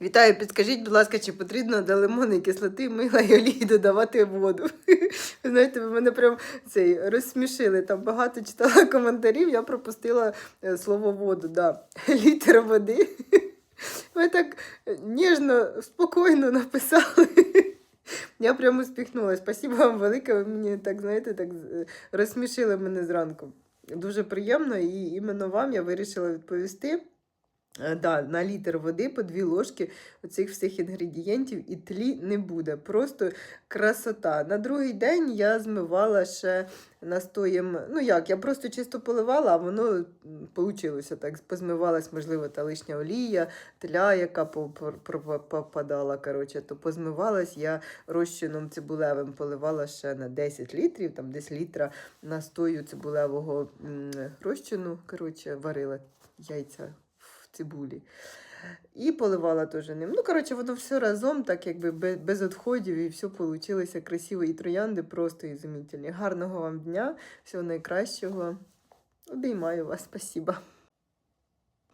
Вітаю, підскажіть, будь ласка, чи потрібно до лимонної кислоти мила і олії додавати воду? Знаєте, ви мене прям цей розсмішили. Там багато читала коментарів, я пропустила е, слово воду. Да. Літр води. Ви так ніжно, спокійно написали. Я прямо успіхнулася. Спасибо вам велике. Ви мені так, знаєте, так е, розсмішили мене зранку. Дуже приємно, і іменно вам я вирішила відповісти. Е, Да, на літр води по дві ложки оцих всіх інгредієнтів і тлі не буде. Просто красота. На другий день я змивала ще настоєм. Ну як, я просто чисто поливала, а воно вийшло так. Позмивалась, можливо, та лишня олія, тля, яка по- по- по- попадала. Коротше, то позмивалась я розчином цибулевим поливала ще на 10 літрів, там десь літра настою цибулевого розчину. Коротше, варила яйця цибулі. І поливала теж ним. Ну, коротше, воно все разом, так якби без, відходів, і все вийшло красиво. І троянди просто ізумітельні. Гарного вам дня, всього найкращого. Обіймаю вас, спасибо.